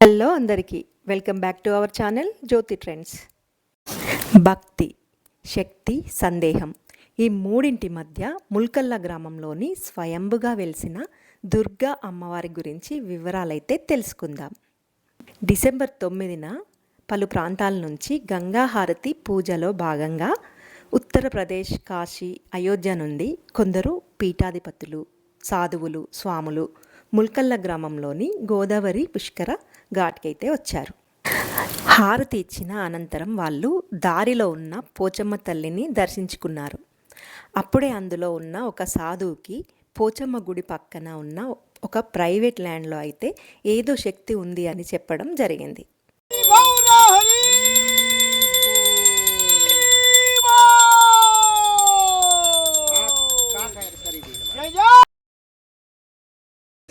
Hello అందరికీ welcome back to our channel Jyothi trends. భక్తి శక్తి సందేహం ఈ మూడింటి మధ్య ముల్కల్ల గ్రామంలోని స్వయంభుగా వెలిసిన దుర్గా అమ్మవారి గురించి వివరాలైతే తెలుసుకుందాం. డిసెంబర్ తొమ్మిదిన పలు ప్రాంతాల నుంచి గంగాహారతి పూజలో భాగంగా ఉత్తరప్రదేశ్ కాశీ అయోధ్య నుండి కొందరు పీఠాధిపతులు సాధువులు స్వాములు ముల్కల్ల గ్రామంలోని గోదావరి పుష్కర ఘాట్కైతే వచ్చారు. హారతి ఇచ్చిన అనంతరం వాళ్ళు దారిలో ఉన్న పోచమ్మ తల్లిని దర్శించుకున్నారు. అప్పుడే అందులో ఉన్న ఒక సాధువుకి పోచమ్మ గుడి పక్కన ఉన్న ఒక ప్రైవేట్ ల్యాండ్లో అయితే ఏదో శక్తి ఉంది అని చెప్పడం జరిగింది.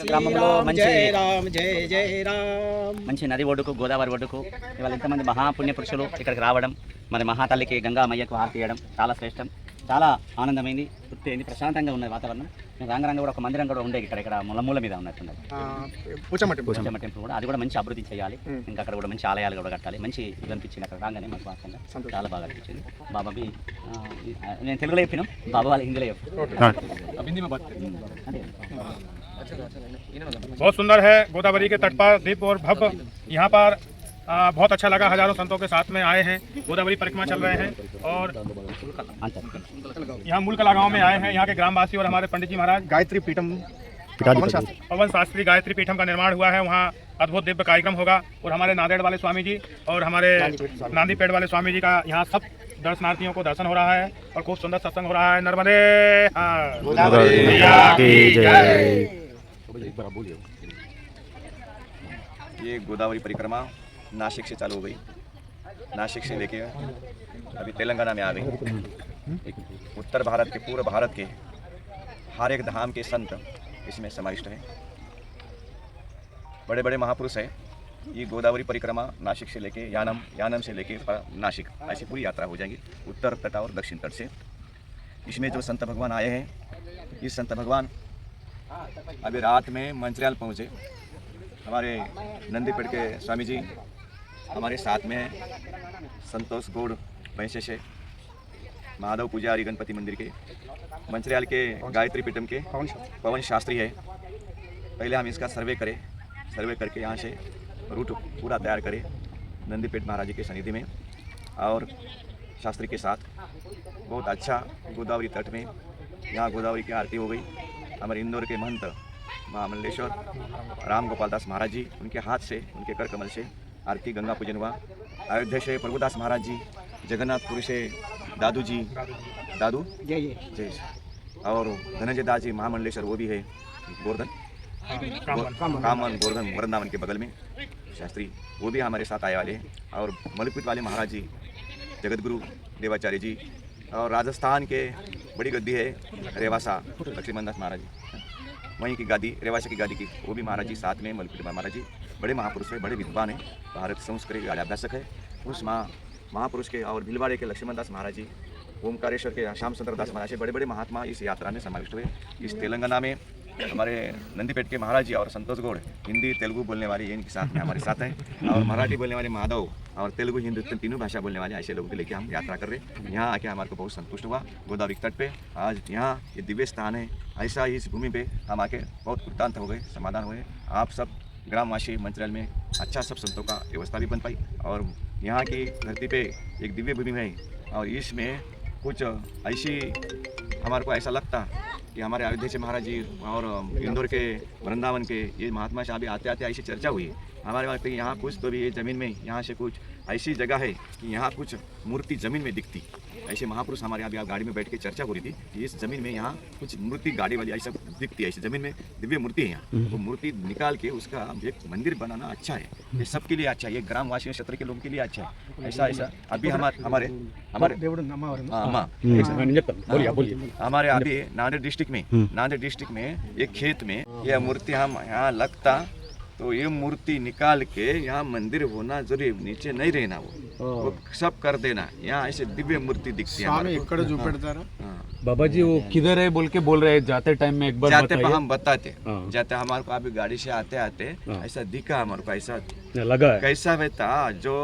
గ్రామంలో మంచి మంచి నది ఒడ్డుకు గోదావరి ఒడ్డుకు ఇవాళ ఇంతమంది మహాపుణ్య పురుషులు ఇక్కడికి రావడం మరి మహాతల్లికి గంగామయ్యకు హారతి ఇవ్వడం చాలా శ్రేష్టం చాలా ఆనందమైంది తృప్తి అయింది ప్రశాంతంగా ఉన్నది వాతావరణం. మేము రాంగరంగా కూడా ఒక మందిరం కూడా ఉండేది ఇక్కడ ఇక్కడ ములమూల మీద ఉన్నట్టున్నది. పూచమట్టి పోచమ్మ టెంపుల్ కూడా. అది కూడా మంచి అభివృద్ధి చేయాలి. ఇంకా అక్కడ కూడా మంచి ఆలయాలు కూడా కట్టాలి. మంచి ఇది అనిపించింది అక్కడ రాగానే మాకు వాసంగా చాలా బాగా అనిపించింది. బాబాబి నేను తెలుగులో చెప్పినాం? బాబా వాళ్ళు హిందీలో చెప్పు అదే. बहुत सुंदर है गोदावरी के तट पर दीप और भव्य। यहाँ पर आ, बहुत अच्छा लगा हज़ारों संतों के साथ में आए हैं। गोदावरी परिक्रमा चल रहे हैं और यहाँ मूलकला गाँव में आए हैं। यहाँ के ग्रामवासी और हमारे पंडित जी महाराज। गायत्री पीठम पवन शास्त्री। पवन शास्त्री गायत्री पीठम का निर्माण हुआ है। वहाँ अद्भुत दिव्य कार्यक्रम होगा और हमारे नांदेड़ वाले स्वामी जी और हमारे नांदी पेड़ वाले स्वामी जी का यहाँ सब दर्शनार्थियों को दर्शन हो रहा है और खूब सुंदर सत्संग हो रहा है। नर्मदे हाँ। ये गोदावरी परिक्रमा नासिक से चालू हो गई। नासिक से लेके अभी तेलंगाना में आ गई। उत्तर भारत के, पूर्व भारत के हर एक धाम के संत इसमें समाविष्ट हैं। बड़े बड़े महापुरुष हैं। ये गोदावरी परिक्रमा नासिक से लेके, यानम यानम से लेके नासिक ऐसी पूरी यात्रा हो जाएगी। उत्तर तट और दक्षिण तट से। इसमें जो संत भगवान आए हैं, ये संत भगवान अभी रात में मंचरियाल पहुँचे। हमारे नंदीपेड़ के स्वामी जी हमारे साथ में हैं संतोष गौड़ भैंसे से महादेव पुजारी गणपति मंदिर के मंचरियाल के गायत्री पीठम के पवन शास्त्री। पवन शास्त्री है। पहले हम इसका सर्वे करें सर्वे करके यहाँ से रूट पूरा तैयार करें नंदीपेट महाराज जी के सनिधि में। और शास्त्री के साथ बहुत अच्छा गोदावरी तट में यहाँ गोदावरी की आरती हो गई। हमारे इंदौर के महंत महामल्लेश्वर राम गोपाल दास महाराज जी उनके हाथ से उनके कर कमल से आरती गंगा पूजन हुआ। अयोध्या से प्रभुदास महाराज जी जगन्नाथपुरी से दादू जी। दादू? जय जय। और धनंजय दास जी महामंडलेश्वर वो भी है गोवर्धन। कामन गोवर्धन वृंदावन के बगल में। शास्त्री वो भी हमारे साथ आए वाले हैं। और मलिकपीठ वाले महाराज जी जगतगुरु देवाचार्य जी और राजस्थान के बड़ी गद्दी है रेवासा लक्ष्मण दास महाराज जी। वहीं की गादी रेवासा की गादी की वो भी महाराज जी साथ में मलपुर महाराज जी बड़े महापुरुष है बड़े विद्वान हैं भारत संस्कृत के अभ्यासक है। उस महा महापुरुष के और भिलवाड़े के लक्ष्मण दास महाराज जी ओमकारेश्वर के श्याम चंद्र दास महाराज बड़े बड़े महात्मा इस यात्रा में समाविष्ट हुए। इस तेलंगाना में हमारे नंदीपेट के महाराज जी और संतोष गौड़, हिंदी, तेलुगु बोलने वाले इनके साथ में हमारे साथ हैं। और मराठी बोलने वाले माधव और तेलुगु, हिंदी तीन- भाषा बोलने वाले ऐसे लोगों को लेकर हम यात्रा कर रहे हैं। यहाँ आके हमारे को बहुत संतुष्ट हुआ, गोदावरी तट पे। आज यहाँ ये दिव्य स्थान है, ऐसा ही इस भूमि पे हम आके बहुत कृतांत हो गए, समाधान हुए। आप सब ग्रामवासी मंत्रालय में अच्छा सब संतों का व्यवस्था भी बन पाई। और यहाँ की धरती पे एक दिव्य भूमि है और इसमें कुछ ऐसी हमारे को ऐसा लगता कि हमारे अयोध्या से महाराज जी और इंदौर के वृंदावन के ये महात्मा से अभी आते आते ऐसी चर्चा हुई। हमारे वहाँ पे यहाँ कुछ तो भी है ज़मीन में यहाँ से कुछ ऐसी जगह है कि यहाँ कुछ मूर्ति ज़मीन में दिखती। ऐसे महापुरुष हमारे यहाँ भी आप गाड़ी में बैठ के चर्चा हो रही थी कि इस ज़मीन में यहाँ कुछ मूर्ति गाड़ी वाली ऐसा दिखती है ऐसी ज़मीन में दिव्य मूर्ति है यहाँ। वो मूर्ति निकाल के उसका एक मंदिर बनाना अच्छा है। ये सबके लिए अच्छा है ये ग्रामवासी क्षेत्र के लोगों के लिए अच्छा है। ऐसा ऐसा। अभी हमारे हमारे हमारे हमारे अभी नांदेड़ डिस्ट्रिक्ट में नांदेड़ डिस्ट्रिक्ट में एक खेत में यह मूर्ति हम यहाँ लगता तो ये मूर्ति निकाल के यहाँ मंदिर होना ज़रूरी नीचे नहीं रहना वो। वो सब कर देना। यहाँ ऐसे दिव्य मूर्ति दिखती है हाँ। हाँ। बाबा जी वो किधर है बोल के बोल रहे हैं? जाते टाइम में एक बार जाते हम बताते हाँ। जाते हमारे को अभी गाड़ी से आते आते ऐसा दिखा हमारे को ऐसा। लगा कैसा रहता जो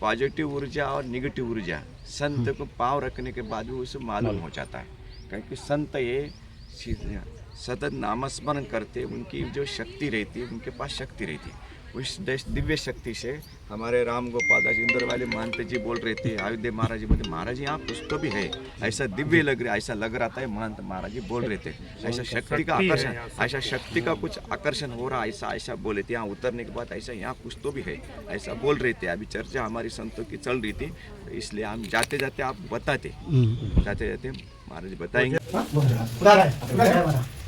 पॉजिटिव ऊर्जा और निगेटिव ऊर्जा संत को पाँव रखने के बाद भी उसे मालूम हो जाता है। क्योंकि संत ये सतत नामस्मरण करते उनकी जो शक्ति रहती है उनके पास शक्ति रहती। है उस देश- दिव्य शक्ति से हमारे राम गोपाल दास इंदर वाले महंत जी बोल रहे थे अयोध्या महाराज जी बोलते महाराज यहाँ कुछ तो भी है। ऐसा दिव्य लग रहा है ऐसा लग रहा था महंत महाराज जी बोल रहे थे। ऐसा शक्ति का आकर्षण ऐसा शक्ति का कुछ आकर्षण हो रहा ऐसा ऐसा बोले थे। यहाँ उतरने के बाद ऐसा यहाँ कुछ तो भी है। ऐसा बोल रहे थे। अभी चर्चा हमारी संतों की चल रही थी तो इसलिए हम जाते जाते आप बताते। जाते जाते महाराज बताएँगे।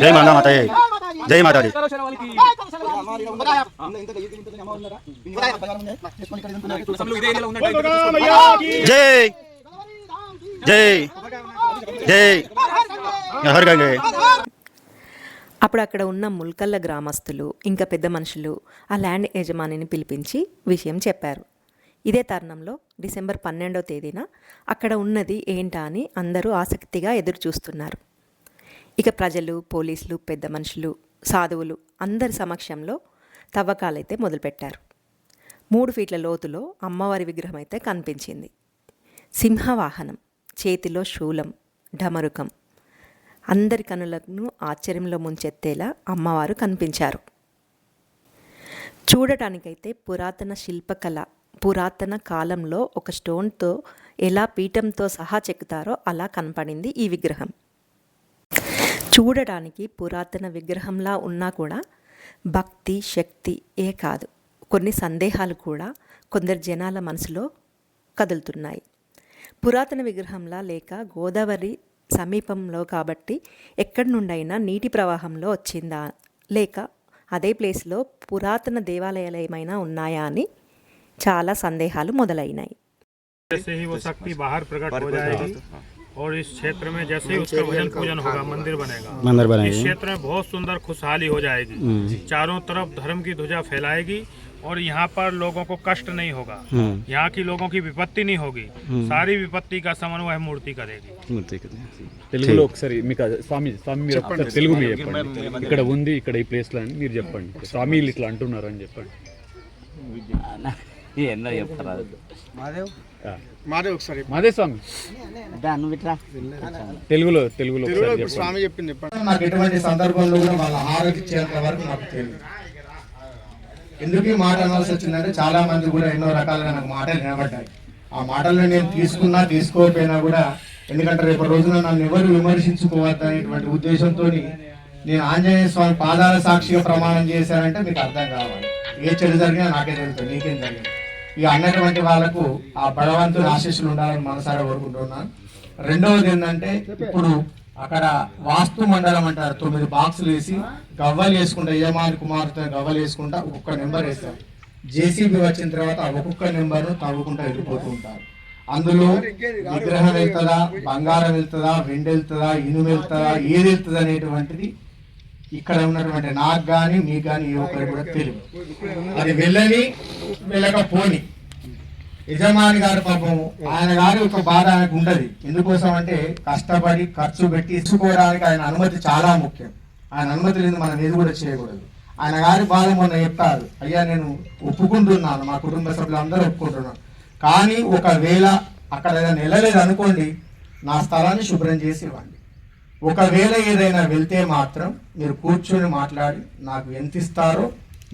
జై మాతా మాతా జై. మాతాజీ జై. జై. జై. హర్ గంగే అప్పుడు అక్కడ ఉన్న ముల్కల్ల గ్రామస్తులు ఇంకా పెద్ద మనుషులు ఆ ల్యాండ్ యజమానిని పిలిపించి విషయం చెప్పారు. ఇదే తరుణంలో డిసెంబర్ పన్నెండో తేదీన అక్కడ ఉన్నది ఏంటా అని అందరూ ఆసక్తిగా ఎదురు చూస్తున్నారు ఇక ప్రజలు పోలీసులు పెద్ద మనుషులు సాధువులు అందరి సమక్షంలో తవ్వకాలైతే మొదలుపెట్టారు. మూడు ఫీట్ల లోతులో అమ్మవారి విగ్రహం అయితే కనిపించింది. సింహవాహనం చేతిలో శూలం ఢమరుకం. అందరి కనులను ఆశ్చర్యంలో ముంచెత్తేలా అమ్మవారు కనిపించారు. చూడటానికైతే పురాతన శిల్పకళ పురాతన కాలంలో ఒక స్టోన్తో ఎలా పీఠంతో సహా చెక్కుతారో అలా కనపడింది ఈ విగ్రహం. చూడడానికి పురాతన విగ్రహంలా ఉన్నా కూడా భక్తి శక్తి ఏ కాదు. కొన్ని సందేహాలు కూడా కొందరు జనాల మనసులో కదులుతున్నాయి. పురాతన విగ్రహంలా లేక గోదావరి సమీపంలో కాబట్టి ఎక్కడి నుండైనా నీటి ప్రవాహంలో వచ్చిందా? లేక అదే ప్లేస్లో పురాతన దేవాలయాలు ఏమైనా ఉన్నాయా అని చాలా సందేహాలు మొదలైనాయి जैसे ही वो शक्ति बाहर प्रकट हो पर- जाएगी और इस क्षेत्र में जैसे ही उसका भजन पूजन होगा मंदिर बनेगा मंदिर इस बनाएंगे क्षेत्र में बहुत सुंदर खुशहाली हो जाएगी चारों तरफ धर्म की ध्वजा फैलाएगी और यहाँ पर लोगों को कष्ट नहीं होगा यहाँ की लोगों की विपत्ति नहीं होगी सारी विपत्ति का समन्वय मूर्ति करेगी తెలుగులో ఒకసారి మీకు అది స్వామి స్వామి మీరు ఒకసారి తెలుగు మీరు చెప్పండి ఇక్కడ ఉంది ఇక్కడ ఈ ప్లేస్ లో అని మీరు చెప్పండి స్వామి వీళ్ళు ఇట్లా అంటున్నారు అని చెప్పండి ఏందో చెప్తారు? ఆ. మాదే ఒకసారి మాదే స్వామి తెలుగులో తెలుగులో స్వామి చెప్పింది నాకు ఎటువంటి సందర్భంలో కూడా వాళ్ళ ఆరోగ్యించేంత వరకు నాకు తెలియదు. ఎందుకు ఈ మాట అనాల్సి వచ్చిందంటే చాలా మంది కూడా ఎన్నో రకాలుగా నాకు మాటలు వినబడ్డాయి. ఆ మాటలను నేను తీసుకున్నా తీసుకోకపోయినా కూడా ఎందుకంటే రేపు రోజున నన్ను ఎవరు విమర్శించుకోవద్దు అనేటువంటి ఉద్దేశంతో నేను ఆంజనేయ స్వామి పాదాల సాక్షిగా ప్రమాణం చేశానంటే మీకు అర్థం కావాలి. ఏ చెడు జరిగినా నాకే జరుగుతుంది నీకేం జరిగింది? ఇక అన్నటువంటి వాళ్ళకు ఆ భగవంతుని ఆశీస్సులు ఉండాలని మనసారా కోరుకుంటున్నాను. రెండవది ఏంటంటే ఇప్పుడు అక్కడ వాస్తు మండలం అంటారు తొమ్మిది బాక్సులు వేసి గవ్వలు వేసుకుంటా యజమాని కుమార్తె గవ్వలు వేసుకుంటా ఒక్కొక్క నెంబర్ వేస్తారు. జేసీబీ వచ్చిన తర్వాత ఒక్కొక్క నెంబర్ తవ్వుకుంటా వెళ్ళిపోతూ ఉంటారు. అందులో విగ్రహం వెళ్తుందా బంగారం వెళ్తుందా వెండి వెళ్తుందా ఇనుము వెళ్తుందా ఏది వెళ్తుంది అనేటువంటిది ఇక్కడ ఉన్నటువంటి నాకు కానీ మీకు కానీ ఏ ఒక్కరు కూడా తెలియదు. అది వెళ్ళని వెళ్ళకపోని. యజమాని గారు పాపం ఆయన గారి ఒక బాధ ఆయనకు ఉండదు. ఎందుకోసం అంటే కష్టపడి ఖర్చు పెట్టి ఇచ్చుకోవడానికి ఆయన అనుమతి చాలా ముఖ్యం. ఆయన అనుమతి లేదు మనం ఏది కూడా చేయకూడదు. ఆయన గారి బాధ మొన్న చెప్తారు అయ్యా నేను ఒప్పుకుంటున్నాను. మా కుటుంబ సభ్యులు అందరూ ఒప్పుకుంటున్నాను కానీ ఒకవేళ అక్కడ ఏదైనా నిలలేదు అనుకోండి నా స్థలాన్ని శుభ్రం చేసి ఇవ్వండి. ఒకవేళ ఏదైనా వెళ్తే మాత్రం మీరు కూర్చొని మాట్లాడి నాకు ఎంత ఇస్తారో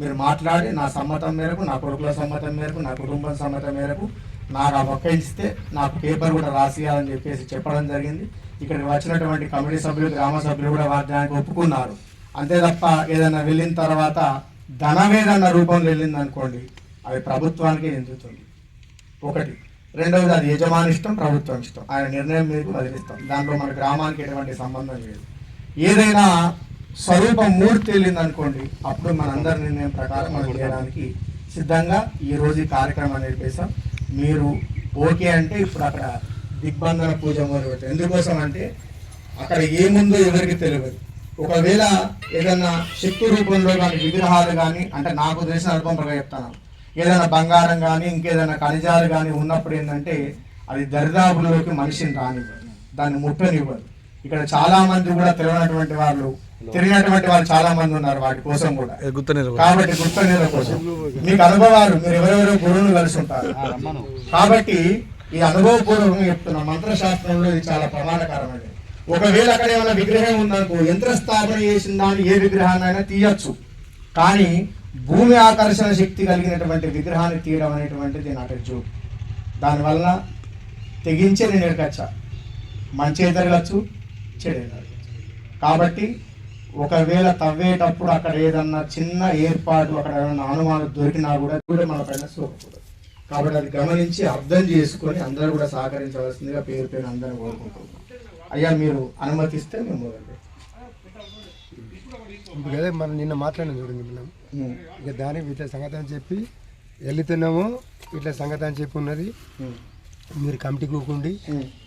మీరు మాట్లాడి నా సమ్మతం మేరకు నా కొడుకుల సమ్మతం మేరకు నా కుటుంబం సమ్మతం మేరకు నాకు ఆ ఒక్క ఇస్తే నాకు పేపర్ కూడా రాసియాలని చెప్పేసి చెప్పడం జరిగింది. ఇక్కడికి వచ్చినటువంటి కమిటీ సభ్యులు గ్రామ సభ్యులు కూడా వారికి ఒప్పుకున్నారు. అంతే తప్ప ఏదైనా వెళ్ళిన తర్వాత ధనమేదన్న రూపంలో వెళ్ళింది అనుకోండి అది ప్రభుత్వానికి ఎందుతుంది? ఒకటి రెండవది అది యజమాని ఇష్టం ప్రభుత్వం ఇష్టం. ఆయన నిర్ణయం మీకు వదిలిస్తాం దాంట్లో మన గ్రామానికి ఎటువంటి సంబంధం లేదు. ఏదైనా స్వరూపం మూడు తేలింది అనుకోండి అప్పుడు మనందరి నిర్ణయం ప్రకారం మనం చేయడానికి సిద్ధంగా ఈరోజు కార్యక్రమం ఈ కార్యక్రమాన్ని మీరు ఓకే అంటే ఇప్పుడు అక్కడ దిగ్బంధన పూజ మొదలు ఎందుకోసం అంటే అక్కడ ఏముందో ఎవరికి తెలియదు. ఒకవేళ ఏదైనా శక్తి రూపంలో కానీ విగ్రహాలు కానీ అంటే నాకు తెలిసిన అల్పం ప్రకారం చెప్తాను. ఏదైనా బంగారం కానీ ఇంకేదైనా ఖనిజాలు కానీ ఉన్నప్పుడు ఏంటంటే అది దరిదాపుల్లోకి మనిషిని రానివ్వదు. దాన్ని ముట్టనివ్వదు. ఇక్కడ చాలా మంది కూడా తెలియనటువంటి వాళ్ళు తిరిగినటువంటి వాళ్ళు చాలా మంది ఉన్నారు వాటి కోసం కూడా. కాబట్టి గుర్త నీళ్ళ కోసం. మీకు అనుభవాలు మీరు ఎవరెవరో గురువును కలిసి ఉంటారు. కాబట్టి ఈ అనుభవపూర్వకంగా చెప్తున్న మంత్రశాస్త్రంలో ఇది చాలా ప్రమాణకరమైనది ఒకవేళ అక్కడ ఏమైనా విగ్రహం ఉందనుకో యంత్ర స్థాపన చేసిన దాన్ని ఏ విగ్రహాన్నైనా తీయచ్చు. కానీ భూమి ఆకర్షణ శక్తి కలిగినటువంటి విగ్రహాన్ని తీయడం అనేటువంటిది నాకు జోక్. దానివల్ల తెగించే నేను ఎరగచ్చా మంచి జరగచ్చు చెడు కాబట్టి ఒకవేళ తవ్వేటప్పుడు అక్కడ ఏదన్నా చిన్న ఏర్పాటు అక్కడ ఏమైనా అనుమానం దొరికినా కూడా కూడా మన పైన సోకకూడదు. కాబట్టి అది గమనించి అర్థం చేసుకొని అందరూ కూడా సహకరించవలసిందిగా పేరు పేరు అందరూ కోరుకుంటున్నాం. అయ్యా మీరు అనుమతిస్తే మేము మొదలు నిన్న మాట్లాడిన చూడండి మనం ఇక దానికి ఇట్లా సంగతి అని చెప్పి వెళ్తున్నాము ఇట్లా సంగతి అని చెప్పి ఉన్నది. మీరు కమిటీ కూకుండి.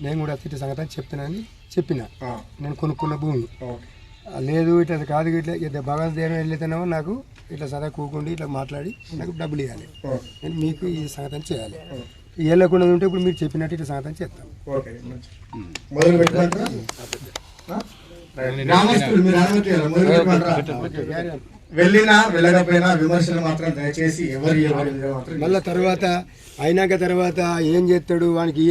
నేను కూడా ఇట్లా సంగతి అని చెప్తున్నానని చెప్పిన. నేను కొనుక్కున్న భూమి. లేదు ఇట్లా కాదు ఇట్లా ఇట్లా భగవంత్ దేవం వెళ్తున్నామో నాకు ఇట్లా సదా కూకుండి ఇట్లా మాట్లాడి నాకు డబ్బులు ఇవ్వాలి. నేను మీకు ఈ సంగతి చేయాలి. వెళ్ళకుండా ఉంటే ఇప్పుడు మీరు చెప్పినట్టు ఇట్లా సంగతి చేస్తాం. ఓకే. వెళ్ళినా వెళ్ళకపోయినా విమర్శలు మాత్రం దయచేసి ఎవరి ఎవరి మీద మాత్రం మళ్ళా తర్వాత అయినాక తర్వాత ఏం చేస్తాడు? వానికి.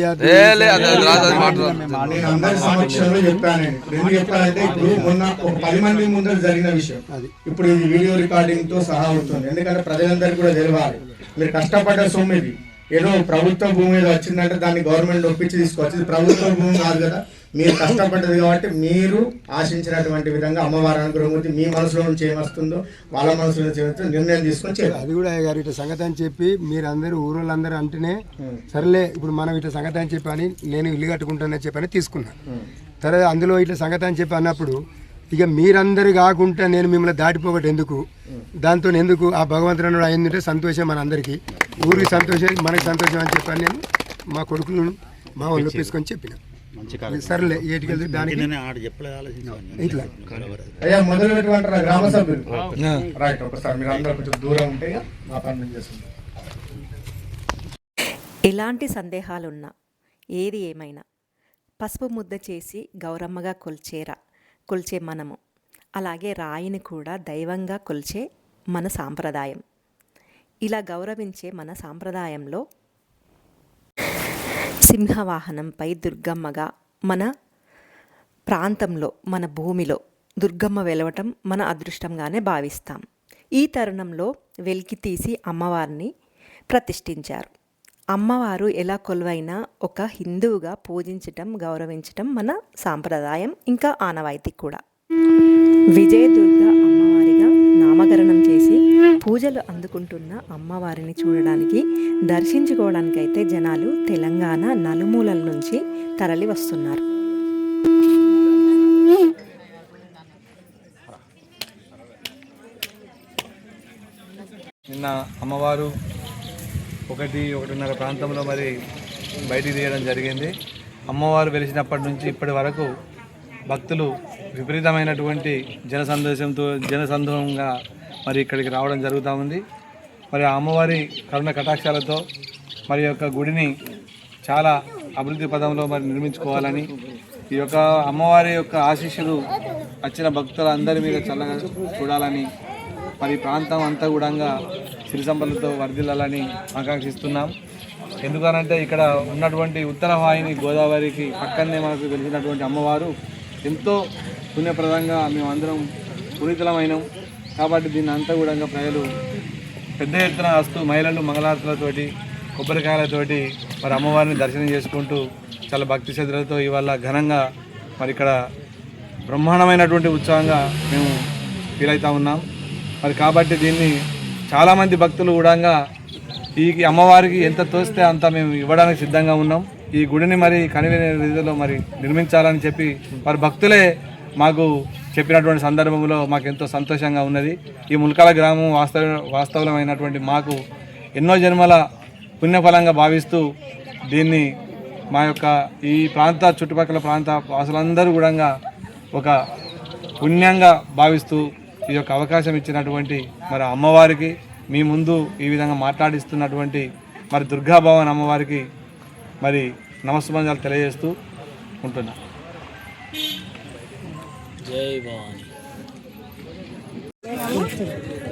నేను అందరి సమక్షంలో చెప్పాను నేను. ఇప్పుడు ఎందుకు చెప్పానంటే ఇప్పుడు మొన్న ఒక పది మంది ముందర జరిగిన విషయం. అది. ఇప్పుడు ఇది వీడియో రికార్డింగ్తో సహా అవుతుంది. ఎందుకంటే ప్రజలందరికీ కూడా తెలియాలి. మీరు కష్టపడ్డ సొమ్ము ఇది. ఏదో ప్రభుత్వ భూమి ఏదో వచ్చిందంటే దాన్ని గవర్నమెంట్ ఒప్పించి తీసుకోవచ్చు ఇది ప్రభుత్వ భూమి కాదు కదా. మీరు కష్టపడ్డది కాబట్టి మీరు ఆశించినటువంటి విధంగా అమ్మవారి అనుగ్రహమూర్తి మీ మనసులో నుంచి ఏమొస్తుందో వాళ్ళ మనసులో నుంచి ఏమొస్తుందో నిర్ణయం తీసుకొని చేయాలి. అది కూడా గారు ఇట్లా సంగతి అని చెప్పి మీరు అందరూ ఊరోళ్ళందరూ అంటేనే సర్లే ఇప్పుడు మనం ఇట్లా సంగతి అని చెప్పి అని నేను ఇల్లు కట్టుకుంటానని చెప్పి అని తీసుకున్నా తర్వాత అందులో ఇట్లా సంగతి అని చెప్పి అన్నప్పుడు ఇక మీరందరు కాకుండా నేను మిమ్మల్ని దాటిపోకటి ఎందుకు? దాంతో ఎందుకు ఆ భగవంతుడు అయిందంటే సంతోషం మన అందరికీ. ఊరికి సంతోషం మనకి సంతోషం అని చెప్పి అని నేను మా కొడుకులను మా వాళ్ళు ఒప్పించుకొని చెప్పిన. సర్లే ఏటికెళ్తే దానికి ఇట్లా. అయ్యా మొదలు పెట్టుకుంటారా గ్రామ సభ్యులు? రైట్ ఒకసారి మీరు అందరూ కొంచెం దూరం ఉంటే మా పని మేము చేసుకుంటాం ఎలాంటి సందేహాలున్నా ఏది ఏమైనా పసుపు ముద్ద చేసి గౌరమ్మగా కొల్చేరా కొల్చే మనము. అలాగే రాయిని కూడా దైవంగా కొల్చే మన సాంప్రదాయం. ఇలా గౌరవించే మన సాంప్రదాయంలో సింహవాహనంపై దుర్గమ్మగా మన ప్రాంతంలో మన భూమిలో దుర్గమ్మ వెలవటం మన అదృష్టంగానే భావిస్తాం. ఈ తరుణంలో వెలికి తీసి అమ్మవారిని ప్రతిష్ఠించారు. అమ్మవారు ఎలా కొలువైనా ఒక హిందువుగా పూజించటం గౌరవించటం మన సాంప్రదాయం ఇంకా ఆనవాయితీ కూడా. విజయదుర్గ అమ్మ నామకరణం చేసి పూజలు అందుకుంటున్న అమ్మవారిని చూడడానికి దర్శించుకోవడానికైతే జనాలు తెలంగాణ నలుమూలల నుంచి తరలి వస్తున్నారు. నిన్న అమ్మవారు ఒకటి ఒకటిన్నర ప్రాంతంలో మరి బయటికి తీయడం జరిగింది. అమ్మవారు వెలిసినప్పటి నుంచి ఇప్పటి వరకు భక్తులు విపరీతమైనటువంటి జనసందేశంతో జనసందోహంగా మరి ఇక్కడికి రావడం జరుగుతూ ఉంది. మరి ఆ అమ్మవారి కరుణ కటాక్షాలతో మరి యొక్క గుడిని చాలా అభివృద్ధి పదంలో మరి నిర్మించుకోవాలని ఈ యొక్క అమ్మవారి యొక్క ఆశీస్సులు వచ్చిన భక్తులందరి మీద చల్లగా చూడాలని మరి ప్రాంతం అంతా కూడా సిరి సంపదలతో వర్ధిల్లాలని ఆకాంక్షిస్తున్నాం. ఎందుకనంటే ఇక్కడ ఉన్నటువంటి ఉత్తర వాహిని గోదావరికి పక్కనే మనకు తెలిసినటువంటి అమ్మవారు ఎంతో పుణ్యప్రదంగా మేమందరం పునీతులమైనాం. కాబట్టి దీన్ని అంతా కూడా ప్రజలు పెద్ద ఎత్తున వస్తూ మహిళలు మంగళారతులతోటి కొబ్బరికాయలతోటి మరి అమ్మవారిని దర్శనం చేసుకుంటూ చాలా భక్తి శ్రద్ధలతో ఇవాళ ఘనంగా మరి ఇక్కడ బ్రహ్మాండమైనటువంటి ఉత్సవంగా మేము ఫీల్ అవుతా ఉన్నాం. మరి కాబట్టి దీన్ని చాలామంది భక్తులు కూడా ఈ అమ్మవారికి ఎంత తోస్తే అంత మేము ఇవ్వడానికి సిద్ధంగా ఉన్నాం. ఈ గుడిని మరి కనివిన రీతిలో మరి నిర్మించాలని చెప్పి మరి భక్తులే మాకు చెప్పినటువంటి సందర్భంలో మాకు ఎంతో సంతోషంగా ఉన్నది. ఈ ముల్కాల గ్రామం వాస్తవ వాస్తవమైనటువంటి మాకు ఎన్నో జన్మల పుణ్యఫలంగా భావిస్తూ దీన్ని మా యొక్క ఈ ప్రాంత చుట్టుపక్కల ప్రాంత వాసులందరూ కూడా ఒక పుణ్యంగా భావిస్తూ ఈ యొక్క అవకాశం ఇచ్చినటువంటి మరి అమ్మవారికి మీ ముందు ఈ విధంగా మాట్లాడిస్తున్నటువంటి మరి దుర్గాభవన్ అమ్మవారికి మరి నమస్సుమంజాలు తెలియజేస్తూ ఉంటున్నా.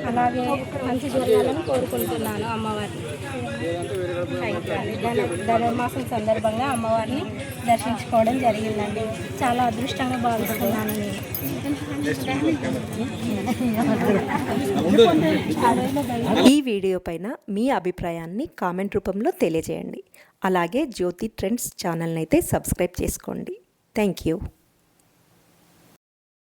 అలాగే మంచి జరగాలని కోరుకుంటున్నాను అమ్మవారిని. థ్యాంక్ యూ ధనుర్మాసం సందర్భంగా అమ్మవారిని దర్శించుకోవడం జరిగిందండి. చాలా అదృష్టంగా భావిస్తున్నాను నేను. ఈ వీడియో పైన మీ అభిప్రాయాన్ని కామెంట్ రూపంలో తెలియజేయండి. అలాగే జ్యోతి ట్రెండ్స్ ఛానల్ని అయితే సబ్స్క్రైబ్ చేసుకోండి. Thank you